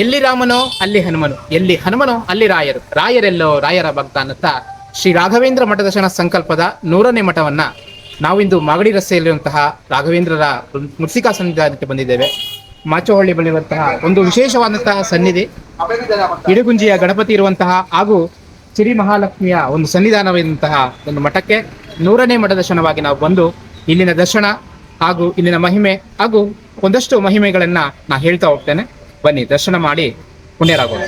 ಎಲ್ಲಿ ರಾಮನೋ, ಅಲ್ಲಿ ಹನುಮನು. ಎಲ್ಲಿ ಹನುಮನೋ, ಅಲ್ಲಿ ರಾಯರು. ರಾಯರೆಲ್ಲೋ, ರಾಯರ ಭಕ್ತ ಅನ್ನುತ್ತಾ ಶ್ರೀ ರಾಘವೇಂದ್ರ ಮಠದರ್ಶನ ಸಂಕಲ್ಪದ ನೂರನೇ ಮಠವನ್ನ ನಾವಿಂದು ಮಾಗಡಿ ರಸ್ತೆಯಲ್ಲಿರುವಂತಹ ರಾಘವೇಂದ್ರರ ಮೃತ್ಸಿಕಾ ಸನ್ನಿಧಾನಕ್ಕೆ ಬಂದಿದ್ದೇವೆ. ಮಾಚೋಹಳ್ಳಿ ಬಳಿರುವಂತಹ ಒಂದು ವಿಶೇಷವಾದಂತಹ ಸನ್ನಿಧಿ. ಇಡಗುಂಜಿಯ ಗಣಪತಿ ಇರುವಂತಹ ಹಾಗೂ ಸಿರಿ ಮಹಾಲಕ್ಷ್ಮಿಯ ಒಂದು ಸನ್ನಿಧಾನವಾದಂತಹ ಒಂದು ಮಠಕ್ಕೆ ನೂರನೇ ಮಠ ದರ್ಶನವಾಗಿ ನಾವು ಬಂದು ಇಲ್ಲಿನ ದರ್ಶನ ಹಾಗೂ ಇಲ್ಲಿನ ಮಹಿಮೆ ಹಾಗೂ ಒಂದಷ್ಟು ಮಹಿಮೆಗಳನ್ನ ನಾ ಹೇಳ್ತಾ ಹೋಗ್ತೇನೆ. ಬನ್ನಿ ದರ್ಶನ ಮಾಡಿ ಪುಣ್ಯರಾಗೋಣ.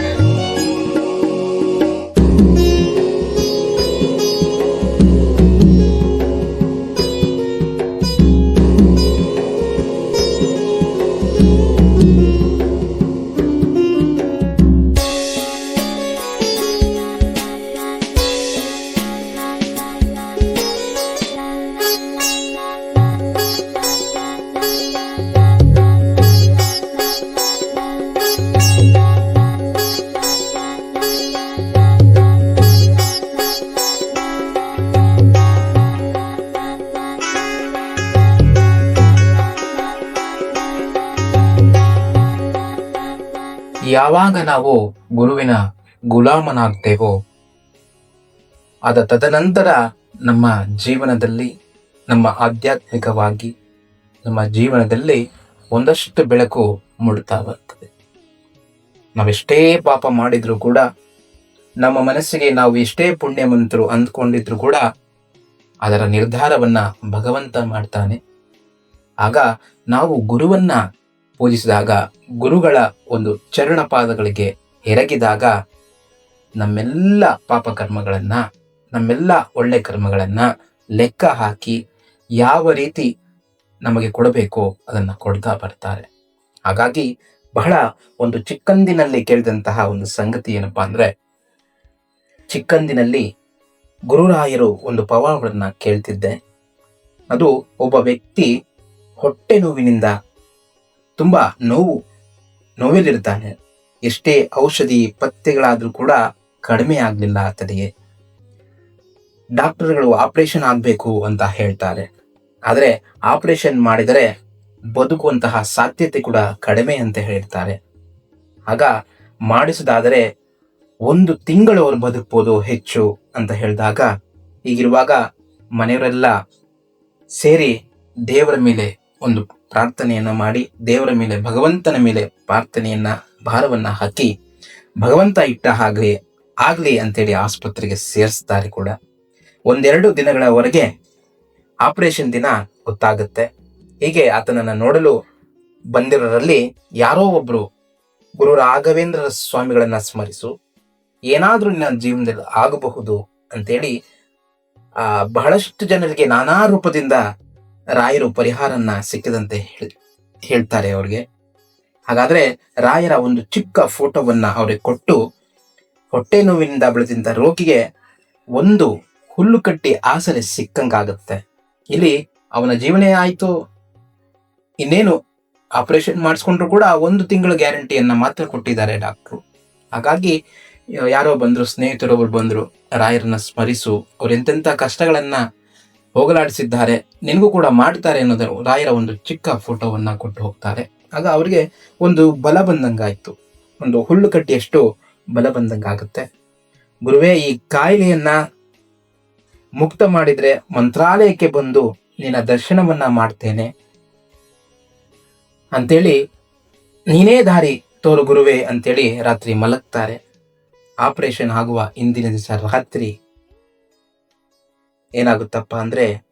ಯಾವಾಗ ನಾವು ಗುರುವಿನ ಗುಲಾಮನಾಗ್ತೇವೋ? ಅದ ತದನಂತರ ನಮ್ಮ ಜೀವನದಲ್ಲಿ, ನಮ್ಮ ಆಧ್ಯಾತ್ಮಿಕವಾಗಿ, ನಮ್ಮ ಜೀವನದಲ್ಲಿ ಒಂದಷ್ಟು ಬೆಳಕು ಮೂಡ್ತಾ ಬರ್ತದೆ. ನಾವೆಷ್ಟೇ ಪಾಪ ಮಾಡಿದರೂ ಕೂಡ, ನಮ್ಮ ಮನಸ್ಸಿಗೆ ನಾವು ಎಷ್ಟೇ ಪುಣ್ಯವಂತರು ಅಂದ್ಕೊಂಡಿದ್ರು ಕೂಡ, ಅದರ ನಿರ್ಧಾರವನ್ನ ಭಗವಂತ ಮಾಡ್ತಾನೆ. ಆಗ ನಾವು ಗುರುವನ್ನ ಪೂಜಿಸಿದಾಗ ಗುರುಗಳ ಒಂದು ಚರಣ ಪಾದಗಳಿಗೆ ಎರಗಿದಾಗ ನಮ್ಮೆಲ್ಲ ಪಾಪಕರ್ಮಗಳನ್ನು, ನಮ್ಮೆಲ್ಲ ಒಳ್ಳೆ ಕರ್ಮಗಳನ್ನು ಲೆಕ್ಕ ಹಾಕಿ ಯಾವ ರೀತಿ ನಮಗೆ ಕೊಡಬೇಕೋ ಅದನ್ನು ಕೊಡ್ತಾ ಬರ್ತಾರೆ. ಹಾಗಾಗಿ ಬಹಳ ಒಂದು ಚಿಕ್ಕಂದಿನಲ್ಲಿ ಕೇಳಿದಂತಹ ಒಂದು ಸಂಗತಿ ಏನಪ್ಪ ಅಂದರೆ, ಚಿಕ್ಕಂದಿನಲ್ಲಿ ಗುರುರಾಯರು ಒಂದು ಪವಾಡವನ್ನ ಕೇಳ್ತಿದ್ದೆ. ಅದು ಒಬ್ಬ ವ್ಯಕ್ತಿ ಹೊಟ್ಟೆ ನೋವಿನಿಂದ ತುಂಬಾ ನೋವು ನೋವಿಲಿರ್ತಾನೆ ಎಷ್ಟೇ ಔಷಧಿ ಪತ್ತೆಗಳಾದರೂ ಕೂಡ ಕಡಿಮೆ ಆಗಲಿಲ್ಲ ಆತನಿಗೆ. ಡಾಕ್ಟರ್ಗಳು ಆಪರೇಷನ್ ಆಗಬೇಕು ಅಂತ ಹೇಳ್ತಾರೆ. ಆದರೆ ಆಪರೇಷನ್ ಮಾಡಿದರೆ ಬದುಕುವಂತಹ ಸಾಧ್ಯತೆ ಕೂಡ ಕಡಿಮೆ ಅಂತ ಹೇಳ್ತಾರೆ ಆಗ ಮಾಡಿಸೋದಾದರೆ ಒಂದು ತಿಂಗಳು ಅವ್ರು ಬದುಕ್ಬೋದು ಹೆಚ್ಚು ಅಂತ ಹೇಳಿದಾಗ ಹೀಗಿರುವಾಗ ಮನೆಯವರೆಲ್ಲ ಸೇರಿ ದೇವರ ಮೇಲೆ ಒಂದು ಪ್ರಾರ್ಥನೆಯನ್ನ ಮಾಡಿ ದೇವರ ಮೇಲೆ, ಭಗವಂತನ ಮೇಲೆ ಪ್ರಾರ್ಥನೆಯನ್ನ, ಭಾರವನ್ನ ಹಾಕಿ ಭಗವಂತ ಇಟ್ಟ ಹಾಗೆ ಆಗಲಿ ಅಂತೇಳಿ ಆಸ್ಪತ್ರೆಗೆ ಸೇರಿಸ್ತಾರೆ ಕೂಡ. ಒಂದೆರಡು ದಿನಗಳವರೆಗೆ ಆಪರೇಷನ್ ದಿನ ಗೊತ್ತಾಗುತ್ತೆ. ಹೀಗೆ ಆತನನ್ನು ನೋಡಲು ಬಂದಿರೋರಲ್ಲಿ ಯಾರೋ ಒಬ್ರು ಗುರು ರಾಘವೇಂದ್ರ ಸ್ವಾಮಿಗಳನ್ನ ಸ್ಮರಿಸು. ಏನಾದರೂ ನನ್ನ ಜೀವನದಲ್ಲಿ ಆಗಬಹುದು ಅಂತೇಳಿ ಬಹಳಷ್ಟು ಜನರಿಗೆ ನಾನಾ ರೂಪದಿಂದ ರಾಯರು ಪರಿಹಾರನ್ನ ಸಿಕ್ಕಿದಂತೆ ಹೇಳ್- ಹೇಳ್ತಾರೆ ಅವ್ರಿಗೆ. ಹಾಗಾದ್ರೆ ರಾಯರ ಒಂದು ಚಿಕ್ಕ ಫೋಟೋವನ್ನ ಅವ್ರಿಗೆ ಕೊಟ್ಟು, ಹೊಟ್ಟೆ ನೋವಿನಿಂದ ಬೆಳೆದಿದ್ದ ರೋಗಿಗೆ ಒಂದು ಹುಲ್ಲು ಕಟ್ಟಿ ಆಸರೆ ಸಿಕ್ಕಂಗಾಗುತ್ತೆ. ಇಲ್ಲಿ ಅವನ ಜೀವನೇ ಆಯ್ತು. ಇನ್ನೇನು ಆಪರೇಷನ್ ಮಾಡಿಸ್ಕೊಂಡ್ರು ಕೂಡ ಒಂದು ತಿಂಗಳ ಗ್ಯಾರಂಟಿಯನ್ನ ಮಾತ್ರ ಕೊಟ್ಟಿದ್ದಾರೆ ಡಾಕ್ಟ್ರು ಹಾಗಾಗಿ, ಯಾರೋ ಬಂದ್ರು ಸ್ನೇಹಿತರೊಬ್ಬರು ಬಂದ್ರು, ರಾಯರನ್ನ ಸ್ಮರಿಸು. ಅವ್ರು ಎಂತೆಂತ ಕಷ್ಟಗಳನ್ನ ಹೋಗಲಾಡಿಸಿದ್ದಾರೆ. ನಿನಗೂ ಕೂಡ ಮಾಡ್ತಾರೆ ಅನ್ನೋದು ರಾಯರ ಒಂದು ಚಿಕ್ಕ ಫೋಟೋವನ್ನ ಕೊಟ್ಟು ಹೋಗ್ತಾರೆ. ಆಗ ಅವ್ರಿಗೆ ಒಂದು ಬಲ ಬಂದಂಗಾಯ್ತು. ಒಂದು ಹುಲ್ಲು ಕಟ್ಟಿಯಷ್ಟು ಬಲ ಬಂದಂಗಾಗುತ್ತೆ. ಗುರುವೇ, ಈ ಕಾಯಿಲೆಯನ್ನ ಮುಕ್ತ ಮಾಡಿದ್ರೆ ಮಂತ್ರಾಲಯಕ್ಕೆ ಬಂದು ನಿನ್ನ ದರ್ಶನವನ್ನ ಮಾಡ್ತೇನೆ. ಅಂತೇಳಿ ನೀನೇ ದಾರಿ ತೋರು ಗುರುವೆ ಅಂತೇಳಿ ರಾತ್ರಿ ಮಲಗ್ತಾರೆ. ಆಪರೇಷನ್ ಆಗುವ ಇಂದಿನ ದಿವಸ ರಾತ್ರಿ ಏನಾಗುತ್ತಪ್ಪ ಅಂದ್ರೆ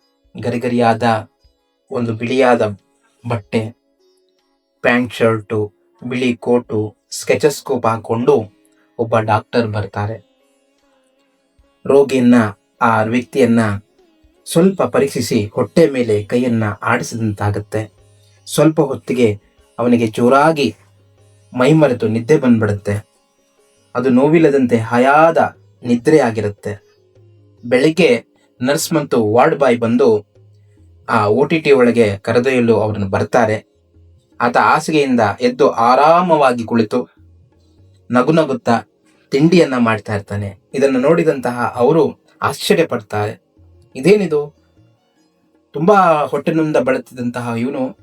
ಗರಿಗರಿಯಾದ ಒಂದು ಬಿಳಿಯಾದ ಬಟ್ಟೆ, ಪ್ಯಾಂಟ್ ಶರ್ಟು, ಬಿಳಿ ಕೋಟು, ಸ್ಕೆಚಸ್ಕೋಪ್ ಹಾಕ್ಕೊಂಡು ಒಬ್ಬ ಡಾಕ್ಟರ್ ಬರ್ತಾರೆ. ರೋಗಿಯನ್ನ, ಆ ವ್ಯಕ್ತಿಯನ್ನ ಸ್ವಲ್ಪ ಪರೀಕ್ಷಿಸಿ ಹೊಟ್ಟೆ ಮೇಲೆ ಕೈಯನ್ನ ಆಡಿಸಿದಂತಾಗುತ್ತೆ. ಸ್ವಲ್ಪ ಹೊತ್ತಿಗೆ ಅವನಿಗೆ ಜೋರಾಗಿ ಮೈಮರೆತು ನಿದ್ದೆ ಬಂದ್ಬಿಡುತ್ತೆ. ಅದು ನೋವಿಲ್ಲದಂತೆ ಹಯಾದ ನಿದ್ರೆ ಆಗಿರುತ್ತೆ ಬೆಳಿಗ್ಗೆ ನರ್ಸ್ ಮತ್ತು ವಾರ್ಡ್ ಬಾಯ್ ಬಂದು ಆ ಓ ಟಿ ಟಿ ಒಳಗೆ ಕರೆದೊಯ್ಯಲು ಅವರನ್ನು ಬರ್ತಾರೆ. ಆತ ಹಾಸಿಗೆಯಿಂದ ಎದ್ದು ಆರಾಮವಾಗಿ ಕುಳಿತು ನಗು ನಗುತ್ತಾ ತಿಂಡಿಯನ್ನ ಮಾಡ್ತಾ ಇರ್ತಾನೆ. ಇದನ್ನು ನೋಡಿದಂತಹ ಅವರು ಆಶ್ಚರ್ಯ ಪಡ್ತಾರೆ. ಇದೇನಿದು? ತುಂಬಾ ಹೊಟ್ಟೆನಿಂದ ಬಳಲ್ತಿದ್ದಂತಹ ಇವನು,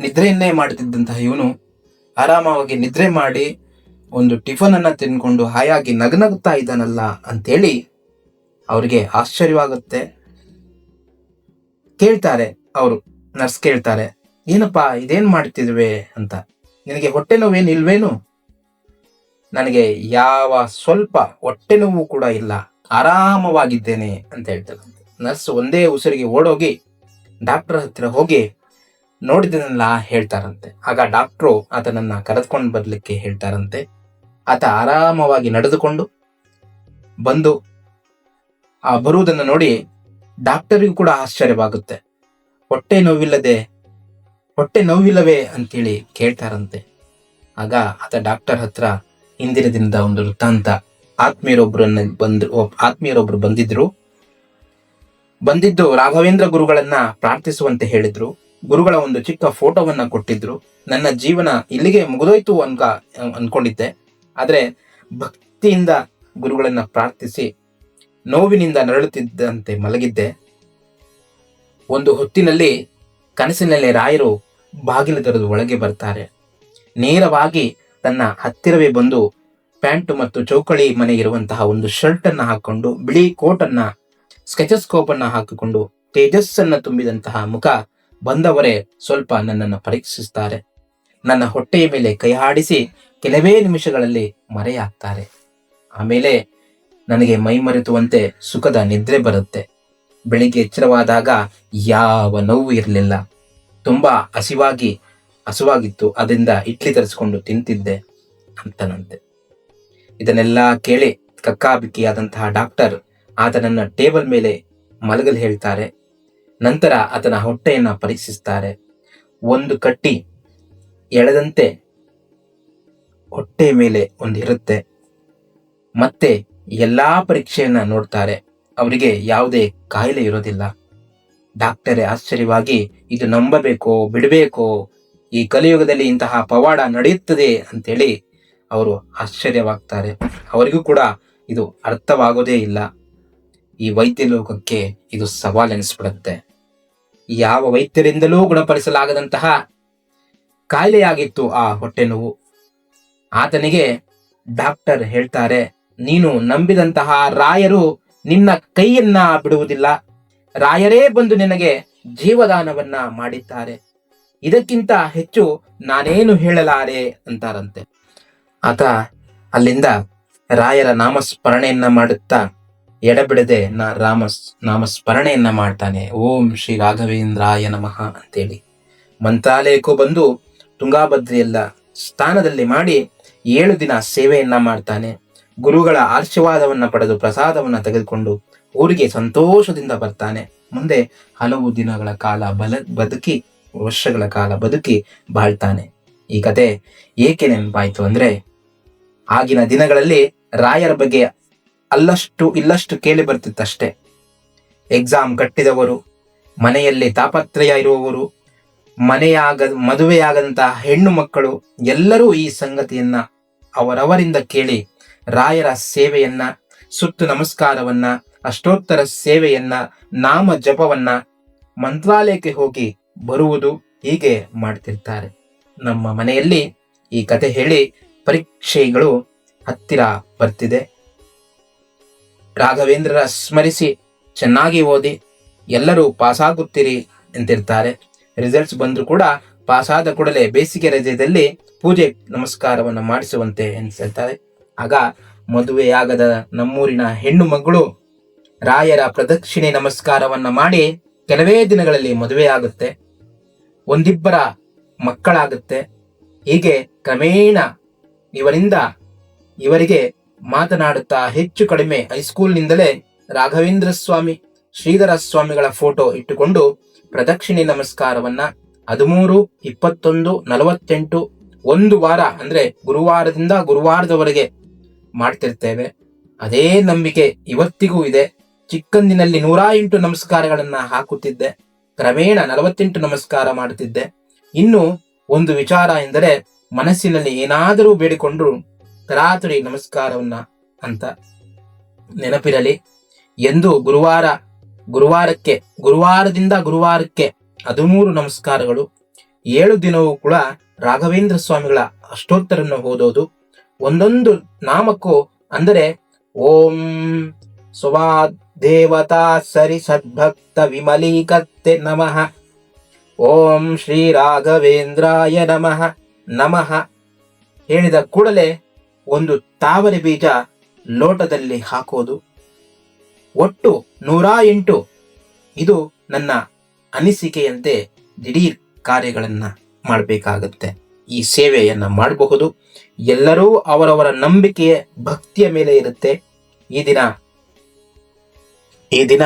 ನಿದ್ರೆಯನ್ನೇ ಮಾಡುತ್ತಿದ್ದಂತಹ ಇವನು, ಆರಾಮವಾಗಿ ನಿದ್ರೆ ಮಾಡಿ ಒಂದು ಟಿಫನ್ ಅನ್ನ ತಿನ್ಕೊಂಡು ಹಾಯಾಗಿ ನಗನಗುತ್ತಾ ಇದ್ದಾನಲ್ಲ ಅಂತೇಳಿ ಅವ್ರಿಗೆ ಆಶ್ಚರ್ಯವಾಗುತ್ತೆ. ಕೇಳ್ತಾರೆ ಅವರು, ನರ್ಸ್ ಕೇಳ್ತಾರೆ, ಏನಪ್ಪಾ, ಇದೇನ್ ಮಾಡ್ತಿದ್ವಿ? ಅಂತ. ನಿನಗೆ ಹೊಟ್ಟೆ ನೋವೇನು ಇಲ್ವೇನು? ನನಗೆ ಯಾವ ಸ್ವಲ್ಪ ಹೊಟ್ಟೆ ನೋವು ಕೂಡ ಇಲ್ಲ. ಆರಾಮವಾಗಿದ್ದೇನೆ, ಅಂತ ಹೇಳ್ತಾರೆ. ನರ್ಸ್ ಒಂದೇ ಉಸಿರಿಗೆ ಓಡೋಗಿ ಡಾಕ್ಟರ್ ಹತ್ರ ಹೋಗಿ, ನೋಡಿದನಲ್ಲ, ಹೇಳ್ತಾರಂತೆ. ಆಗ ಡಾಕ್ಟ್ರು ಆತನನ್ನ ಕರೆದುಕೊಂಡು ಬರಲಿಕ್ಕೆ ಹೇಳ್ತಾರಂತೆ. ಆತ ಆರಾಮವಾಗಿ ನಡೆದುಕೊಂಡು ಬಂದು ಆ ಬರುವುದನ್ನು ನೋಡಿ ಡಾಕ್ಟರಿಗೂ ಕೂಡ ಆಶ್ಚರ್ಯವಾಗುತ್ತೆ. ಹೊಟ್ಟೆ ನೋವಿಲ್ಲದೆ, ಹೊಟ್ಟೆ ನೋವಿಲ್ಲವೇ ಅಂತೇಳಿ ಕೇಳ್ತಾರಂತೆ. ಆಗ ಆತ ಡಾಕ್ಟರ್ ಹತ್ರ ಹಿಂದಿನ ದಿನದ ಒಂದು ವೃತ್ತಾಂತ, ಆತ್ಮೀಯರೊಬ್ಬರನ್ನ ಬಂದ್ರು ಆತ್ಮೀಯರೊಬ್ರು ಬಂದಿದ್ರು. ಬಂದಿದ್ದು ರಾಘವೇಂದ್ರ ಗುರುಗಳನ್ನ ಪ್ರಾರ್ಥಿಸುವಂತೆ ಹೇಳಿದ್ರು. ಗುರುಗಳ ಒಂದು ಚಿಕ್ಕ ಫೋಟೋವನ್ನ ಕೊಟ್ಟಿದ್ರು. ನನ್ನ ಜೀವನ ಇಲ್ಲಿಗೆ ಮುಗಿದೋಯ್ತು ಅನ್ಕ, ಅನ್ಕೊಂಡಿದ್ದೆ. ಆದ್ರೆ ಭಕ್ತಿಯಿಂದ ಗುರುಗಳನ್ನ ಪ್ರಾರ್ಥಿಸಿ ನೋವಿನಿಂದ ನರಳುತ್ತಿದ್ದಂತೆ ಮಲಗಿದ್ದೆ. ಒಂದು ಹೊತ್ತಿನಲ್ಲಿ ಕನಸಿನಲ್ಲಿ ರಾಯರು ಬಾಗಿಲು ತೆರೆದು ಒಳಗೆ ಬರ್ತಾರೆ. ನೇರವಾಗಿ ತನ್ನ ಹತ್ತಿರವೇ ಬಂದು ಪ್ಯಾಂಟು ಮತ್ತು ಚೌಕಳಿ ಮನೆ ಇರುವಂತಹ ಒಂದು ಶರ್ಟ್ ಅನ್ನು ಹಾಕೊಂಡು, ಬಿಳಿ ಕೋಟ್ ಅನ್ನ ಸ್ಕೆಚಸ್ಕೋಪ್ ಅನ್ನ ಹಾಕಿಕೊಂಡು, ತೇಜಸ್ಸನ್ನ ತುಂಬಿದಂತಹ ಮುಖ ಬಂದವರೇ ಸ್ವಲ್ಪ ನನ್ನನ್ನು ಪರೀಕ್ಷಿಸುತ್ತಾರೆ. ನನ್ನ ಹೊಟ್ಟೆಯ ಮೇಲೆ ಕೈ ಹಾಡಿಸಿ ಕೆಲವೇ ನಿಮಿಷಗಳಲ್ಲಿ ಮರೆಯಾಗ್ತಾರೆ. ಆಮೇಲೆ ನನಗೆ ಮೈಮರೆತುವಂತೆ ಸುಖದ ನಿದ್ರೆ ಬರುತ್ತೆ. ಬೆಳಿಗ್ಗೆ ಎಚ್ಚರವಾದಾಗ ಯಾವ ನೋವು ಇರಲಿಲ್ಲ. ತುಂಬ ಹಸಿವಾಗಿ, ಹಸುವಾಗಿತ್ತು. ಅದರಿಂದ ಇಡ್ಲಿ ತರಿಸ್ಕೊಂಡು ತಿಂತಿದ್ದೆ ಅಂತನಂತೆ. ಇದನ್ನೆಲ್ಲ ಕೇಳಿ ಕಕ್ಕಾಬಿಕ್ಕಿಯಾದಂತಹ ಡಾಕ್ಟರ್ ಆತನನ್ನ ಟೇಬಲ್ ಮೇಲೆ ಮಲಗಲು ಹೇಳ್ತಾರೆ. ನಂತರ ಆತನ ಹೊಟ್ಟೆಯನ್ನು ಪರೀಕ್ಷಿಸ್ತಾರೆ. ಒಂದು ಕಟ್ಟಿ ಎಳೆದಂತೆ ಹೊಟ್ಟೆ ಮೇಲೆ ಒಂದು ಇರುತ್ತೆ ಮತ್ತೆ ಎಲ್ಲಾ ಪರೀಕ್ಷೆಯನ್ನ ನೋಡ್ತಾರೆ. ಅವರಿಗೆ ಯಾವುದೇ ಕಾಯಿಲೆ ಇರೋದಿಲ್ಲ. ಡಾಕ್ಟರೇ ಆಶ್ಚರ್ಯವಾಗಿ, ಇದು ನಂಬಬೇಕೋ, ಬಿಡಬೇಕೋ? ಈ ಕಲಿಯುಗದಲ್ಲಿ ಇಂತಹ ಪವಾಡ ನಡೆಯುತ್ತದೆ? ಅಂತೇಳಿ ಅವರು ಆಶ್ಚರ್ಯವಾಗ್ತಾರೆ. ಅವರಿಗೂ ಕೂಡ ಇದು ಅರ್ಥವಾಗೋದೇ ಇಲ್ಲ. ಈ ವೈದ್ಯ ಲೋಕಕ್ಕೆ ಇದು ಸವಾಲೆನಿಸ್ಬಿಡುತ್ತೆ ಯಾವ ವೈದ್ಯರಿಂದಲೂ ಗುಣಪಡಿಸಲಾಗದಂತಹ ಕಾಯಿಲೆಯಾಗಿತ್ತು ಆ ಹೊಟ್ಟೆ ನೋವು. ಆತನಿಗೆ ಡಾಕ್ಟರ್ ಹೇಳ್ತಾರೆ ನೀನು ನಂಬಿದಂತಹ ರಾಯರು ನಿನ್ನ ಕೈಯನ್ನ ಬಿಡುವುದಿಲ್ಲ. ರಾಯರೇ ಬಂದು ನಿನಗೆ ಜೀವದಾನವನ್ನ ಮಾಡಿದ್ದಾರೆ. ಇದಕ್ಕಿಂತ ಹೆಚ್ಚು ನಾನೇನು ಹೇಳಲಾರೆ ಅಂತಾರಂತೆ. ಆತ ಅಲ್ಲಿಂದ ರಾಯರ ನಾಮಸ್ಮರಣೆಯನ್ನ ಮಾಡುತ್ತಾ ಎಡಬಿಡದೆ ನಾ ರಾಮ ನಾಮಸ್ಮರಣೆಯನ್ನ ಮಾಡ್ತಾನೆ. ಓಂ ಶ್ರೀ ರಾಘವೇಂದ್ರಾಯ ನಮಃ ಅಂತೇಳಿ. ಮಂತ್ರಾಲಯಕ್ಕೂ ಬಂದು ತುಂಗಾಭದ್ರಿಯಲ್ಲ ಸ್ಥಾನದಲ್ಲಿ ಮಾಡಿ ಏಳು ದಿನ ಸೇವೆಯನ್ನ ಮಾಡ್ತಾನೆ. ಗುರುಗಳ ಆಶೀರ್ವಾದವನ್ನ ಪಡೆದು ಪ್ರಸಾದವನ್ನ ತೆಗೆದುಕೊಂಡು ಊರಿಗೆ ಸಂತೋಷದಿಂದ ಬರ್ತಾನೆ. ಮುಂದೆ ಹಲವು ದಿನಗಳ ಕಾಲ ಬಲ, ಬದುಕಿ, ವರ್ಷಗಳ ಕಾಲ ಬದುಕಿ ಬಾಳ್ತಾನೆ. ಈ ಕತೆ ಏಕೆ ನೆನಪಾಯಿತು ಅಂದ್ರೆ, ಆಗಿನ ದಿನಗಳಲ್ಲಿ ರಾಯರ ಬಗ್ಗೆ ಅಲ್ಲಷ್ಟು, ಇಲ್ಲಷ್ಟು ಕೇಳಿ ಬರ್ತಿತ್ತಷ್ಟೇ. ಎಕ್ಸಾಮ್ ಕಟ್ಟಿದವರು, ಮನೆಯಲ್ಲಿ ತಾಪತ್ರಯ ಇರುವವರು, ಮನೆಯಾಗ, ಮದುವೆಯಾಗದಂತಹ ಹೆಣ್ಣು ಮಕ್ಕಳು ಎಲ್ಲರೂ ಈ ಸಂಗತಿಯನ್ನ ಅವರವರಿಂದ ಕೇಳಿ ರಾಯರ ಸೇವೆಯನ್ನ, ಸುತ್ತು ನಮಸ್ಕಾರವನ್ನ, ಅಷ್ಟೋತ್ತರ ಸೇವೆಯನ್ನ, ನಾಮ ಜಪವನ್ನ ಮಂತ್ರಾಲಯಕ್ಕೆ ಹೋಗಿ ಬರುವುದು ಹೀಗೆ ಮಾಡ್ತಿರ್ತಾರೆ. ನಮ್ಮ ಮನೆಯಲ್ಲಿ ಈ ಕತೆ ಹೇಳಿ ಪರೀಕ್ಷೆಗಳು ಹತ್ತಿರ ಬರ್ತಿದೆ. ರಾಘವೇಂದ್ರರ ಸ್ಮರಿಸಿ ಚೆನ್ನಾಗಿ ಓದಿ, ಎಲ್ಲರೂ ಪಾಸಾಗುತ್ತೀರಿ ಅಂತಿರ್ತಾರೆ ರಿಸಲ್ಟ್ಸ್ ಬಂದರೂ ಕೂಡ ಪಾಸಾದ ಕೂಡಲೇ ಬೇಸಿಗೆ ರಜೆಯಲ್ಲಿ ಪೂಜೆ ನಮಸ್ಕಾರವನ್ನು ಮಾಡಿಸುವಂತೆ ಎನಿಸಿರ್ತಾರೆ ಆಗ ಮದುವೆಯಾಗದ ನಮ್ಮೂರಿನ ಹೆಣ್ಣು ಮಗಳು ರಾಯರ ಪ್ರದಕ್ಷಿಣೆ ನಮಸ್ಕಾರವನ್ನ ಮಾಡಿ ಕೆಲವೇ ದಿನಗಳಲ್ಲಿ ಮದುವೆಯಾಗುತ್ತೆ. ಒಂದಿಬ್ಬರ ಮಕ್ಕಳಾಗುತ್ತೆ. ಹೀಗೆ ಕ್ರಮೇಣ ಇವರಿಂದ ಇವರಿಗೆ ಮಾತನಾಡುತ್ತಾ ಹೆಚ್ಚು ಕಡಿಮೆ ಹೈಸ್ಕೂಲ್ನಿಂದಲೇ ರಾಘವೇಂದ್ರ ಸ್ವಾಮಿ ಶ್ರೀಧರ ಸ್ವಾಮಿಗಳ ಫೋಟೋ ಇಟ್ಟುಕೊಂಡು ಪ್ರದಕ್ಷಿಣೆ ನಮಸ್ಕಾರವನ್ನ ಹದಿಮೂರು, ಇಪ್ಪತ್ತೊಂದು, ನಲವತ್ತೆಂಟು ಒಂದು ವಾರ ಅಂದ್ರೆ ಗುರುವಾರದಿಂದ ಗುರುವಾರದವರೆಗೆ ಮಾಡ್ತಿರ್ತೇವೆ. ಅದೇ ನಂಬಿಕೆ ಇವತ್ತಿಗೂ ಇದೆ. ಚಿಕ್ಕಂದಿನಲ್ಲಿ ನೂರ ಎಂಟು ನಮಸ್ಕಾರಗಳನ್ನ ಹಾಕುತ್ತಿದ್ದೆ. ಕ್ರಮೇಣ ನಲವತ್ತೆಂಟು ನಮಸ್ಕಾರ ಮಾಡುತ್ತಿದ್ದೆ. ಇನ್ನು ಒಂದು ವಿಚಾರ ಎಂದರೆ ಮನಸ್ಸಿನಲ್ಲಿ ಏನಾದರೂ ಬೇಡಿಕೊಂಡ್ರು ತರಾತುರಿ ನಮಸ್ಕಾರವನ್ನ ಅಂತ ನೆನಪಿರಲಿ. ಎಂದು ಗುರುವಾರ, ಗುರುವಾರಕ್ಕೆ, ಗುರುವಾರದಿಂದ ಗುರುವಾರಕ್ಕೆ ಹದಿಮೂರು ನಮಸ್ಕಾರಗಳು. ಏಳು ದಿನವೂ ಕೂಡ ರಾಘವೇಂದ್ರ ಸ್ವಾಮಿಗಳ ಅಷ್ಟೋತ್ತರನ್ನು ಓದೋದು. ಒಂದೊಂದು ನಾಮಕ್ಕೂ ಅಂದರೆ ಓಂ ಸುವಾ ದೇವತಾ ಸರಿ ಸದ್ಭಕ್ತ ವಿಮಲೀಕರ್ತೆ ನಮಃ. ಓಂ ಶ್ರೀ ರಾಘವೇಂದ್ರಾಯ ನಮಃ. ನಮಃ. ಹೇಳಿದ ಕೂಡಲೇ ಒಂದು ತಾವರೆ ಬೀಜ ಲೋಟದಲ್ಲಿ ಹಾಕೋದು. ಒಟ್ಟು ನೂರ ಎಂಟು. ಇದು ನನ್ನ ಅನಿಸಿಕೆಯಂತೆ ದಿಢೀರ್ ಕಾರ್ಯಗಳನ್ನು ಮಾಡಬೇಕಾಗತ್ತೆ. ಈ ಸೇವೆಯನ್ನ ಮಾಡಬಹುದು. ಎಲ್ಲರೂ ಅವರವರ ನಂಬಿಕೆಯ ಭಕ್ತಿಯ ಮೇಲೆ ಇರುತ್ತೆ. ಈ ದಿನ ಈ ದಿನ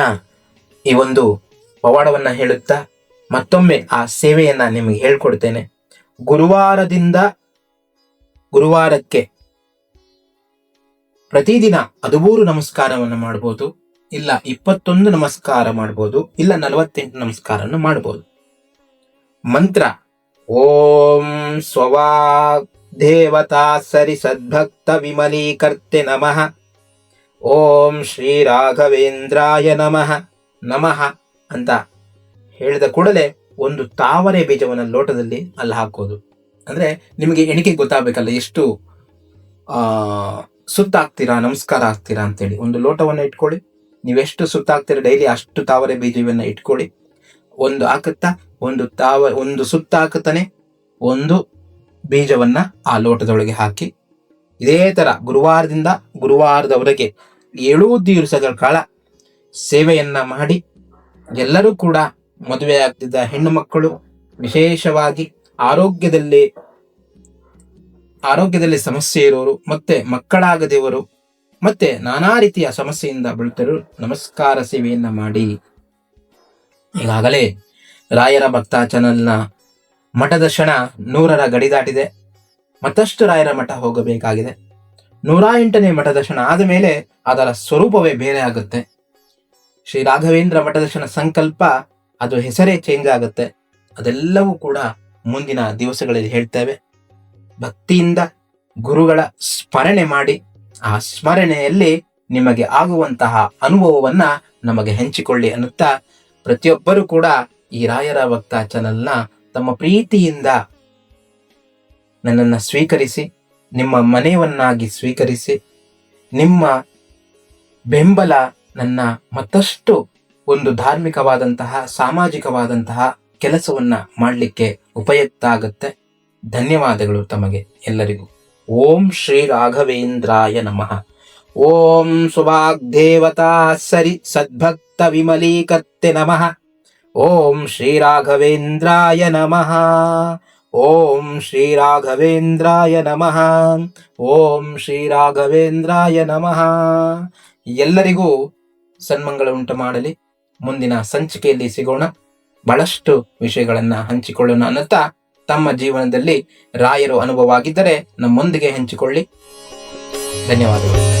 ಈ ಒಂದು ಪವಾಡವನ್ನ ಹೇಳುತ್ತಾ ಮತ್ತೊಮ್ಮೆ ಆ ಸೇವೆಯನ್ನ ನಿಮಗೆ ಹೇಳ್ಕೊಡ್ತೇನೆ. ಗುರುವಾರದಿಂದ ಗುರುವಾರಕ್ಕೆ ಪ್ರತಿದಿನ ಹದಿಮೂರು ನಮಸ್ಕಾರವನ್ನು ಮಾಡಬಹುದು ಇಲ್ಲ, ಇಪ್ಪತ್ತೊಂದು ನಮಸ್ಕಾರ ಮಾಡಬಹುದು ಇಲ್ಲ, ನಲವತ್ತೆಂಟು ನಮಸ್ಕಾರವನ್ನು ಮಾಡಬಹುದು ಮಂತ್ರ. ಓಂ ಸ್ವವಾ ದೇವತಾ ಸರಿ ಸದ್ಭಕ್ತ ವಿಮಲೀಕರ್ತೆ ನಮಃ. ಓಂ ಶ್ರೀ ರಾಘವೇಂದ್ರಾಯ ನಮಃ. ನಮಃ ಅಂತ ಹೇಳಿದ ಕೂಡಲೇ ಒಂದು ತಾವರೆ ಬೀಜವನ್ನು ಲೋಟದಲ್ಲಿ ಅಲ್ಲಿ ಹಾಕೋದು. ಅಂದರೆ ನಿಮಗೆ ಎಣಿಕೆ ಗೊತ್ತಾಗಬೇಕಲ್ಲ ಎಷ್ಟು ಸುತ್ತಾಗ್ತೀರಾ, ನಮಸ್ಕಾರ ಆಗ್ತೀರಾ ಅಂತೇಳಿ. ಒಂದು ಲೋಟವನ್ನು ಇಟ್ಕೊಳ್ಳಿ. ನೀವೆಷ್ಟು ಸುತ್ತಾಗ್ತೀರಾ ಡೈಲಿ ಅಷ್ಟು ತಾವರೆ ಬೀಜವನ್ನು ಇಟ್ಕೊಳ್ಳಿ. ಒಂದು ಹಾಕುತ್ತಾ, ಒಂದು ತಾವ, ಒಂದು ಸುತ್ತ ಹಾಕುತ್ತಾನೆ, ಒಂದು ಬೀಜವನ್ನ ಆ ಲೋಟದೊಳಗೆ ಹಾಕಿ. ಇದೇ ತರ ಗುರುವಾರದಿಂದ ಗುರುವಾರದವರೆಗೆ ಏಳು ದಿವಸಗಳ ಕಾಲ ಸೇವೆಯನ್ನ ಮಾಡಿ, ಎಲ್ಲರೂ ಕೂಡ ಮದುವೆ ಆಗ್ತಿದ್ದ ಹೆಣ್ಣು ಮಕ್ಕಳು ವಿಶೇಷವಾಗಿ ಆರೋಗ್ಯದಲ್ಲಿ ಆರೋಗ್ಯದಲ್ಲಿ ಸಮಸ್ಯೆ ಇರೋರು, ಮತ್ತೆ ಮಕ್ಕಳಾಗದೇವರು, ಮತ್ತೆ ನಾನಾ ರೀತಿಯ ಸಮಸ್ಯೆಯಿಂದ ಬೀಳ್ತರು ನಮಸ್ಕಾರ ಸೇವೆಯನ್ನ ಮಾಡಿ. ಈಗಾಗಲೇ ರಾಯರ ಭಕ್ತ ಚಾನಲ್ನ ಮಠದರ್ಶನ ನೂರರ ಗಡಿ ದಾಟಿದೆ. ಮತ್ತಷ್ಟು ರಾಯರ ಮಠ ಹೋಗಬೇಕಾಗಿದೆ. ನೂರ ಎಂಟನೇ ಮಠದರ್ಶನ ಆದ ಮೇಲೆ ಅದರ ಸ್ವರೂಪವೇ ಬೇರೆ ಆಗುತ್ತೆ. ಶ್ರೀ ರಾಘವೇಂದ್ರ ಮಠದರ್ಶನ ಸಂಕಲ್ಪ ಅದು ಹೆಸರೇ ಚೇಂಜ್ ಆಗುತ್ತೆ. ಅದೆಲ್ಲವೂ ಕೂಡ ಮುಂದಿನ ದಿವಸಗಳಲ್ಲಿ ಹೇಳ್ತೇವೆ. ಭಕ್ತಿಯಿಂದ ಗುರುಗಳ ಸ್ಮರಣೆ ಮಾಡಿ, ಆ ಸ್ಮರಣೆಯಲ್ಲಿ ನಿಮಗೆ ಆಗುವಂತಹ ಅನುಭವವನ್ನ ನಮಗೆ ಹಂಚಿಕೊಳ್ಳಿ ಅನ್ನುತ್ತಾ ಪ್ರತಿಯೊಬ್ಬರು ಕೂಡ ಈ ರಾಯರ ಭಕ್ತ ಚಾನಲ್ನ ತಮ್ಮ ಪ್ರೀತಿಯಿಂದ ನನ್ನನ್ನು ಸ್ವೀಕರಿಸಿ, ನಿಮ್ಮ ಮನೆಯವನ್ನಾಗಿ ಸ್ವೀಕರಿಸಿ, ನಿಮ್ಮ ಬೆಂಬಲ ನನ್ನ ಮತ್ತಷ್ಟು ಒಂದು ಧಾರ್ಮಿಕವಾದಂತಹ, ಸಾಮಾಜಿಕವಾದಂತಹ ಕೆಲಸವನ್ನ ಮಾಡಲಿಕ್ಕೆ ಉಪಯುಕ್ತ ಆಗುತ್ತೆ. ಧನ್ಯವಾದಗಳು ತಮಗೆ ಎಲ್ಲರಿಗೂ. ಓಂ ಶ್ರೀ ರಾಘವೇಂದ್ರಾಯ ನಮಃ. ಓಂ ಸುಭಾಗ್ದೇವತಾ ಸರಿ ಸದ್ಭಕ್ತ ವಿಮಲೀಕರ್ತೆ ನಮಃ. ಓಂ ಶ್ರೀರಾಘವೇಂದ್ರಾಯ ನಮಃ. ಓಂ ಶ್ರೀರಾಘವೇಂದ್ರಾಯ ನಮಃ. ಓಂ ಶ್ರೀರಾಘವೇಂದ್ರಾಯ ನಮಃ. ಎಲ್ಲರಿಗೂ ಸನ್ಮಂಗಳ ಉಂಟು ಮಾಡಲಿ. ಮುಂದಿನ ಸಂಚಿಕೆಯಲ್ಲಿ ಸಿಗೋಣ. ಬಹಳಷ್ಟು ವಿಷಯಗಳನ್ನು ಹಂಚಿಕೊಳ್ಳೋಣ ಅನ್ನುತ್ತಾ ತಮ್ಮ ಜೀವನದಲ್ಲಿ ರಾಯರು ಅನುಭವ ಆಗಿದ್ದರೆ ನಮ್ಮೊಂದಿಗೆ ಹಂಚಿಕೊಳ್ಳಿ. ಧನ್ಯವಾದಗಳು.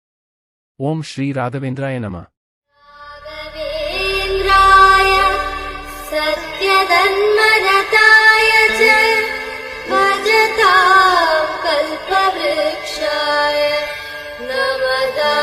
ഓം ശ്രീ രാഘവേന്ദ്രായ നമ. സത്യതന്മനതായ ഭജതാം കൽപ്പവൃക്ഷായ നമതാ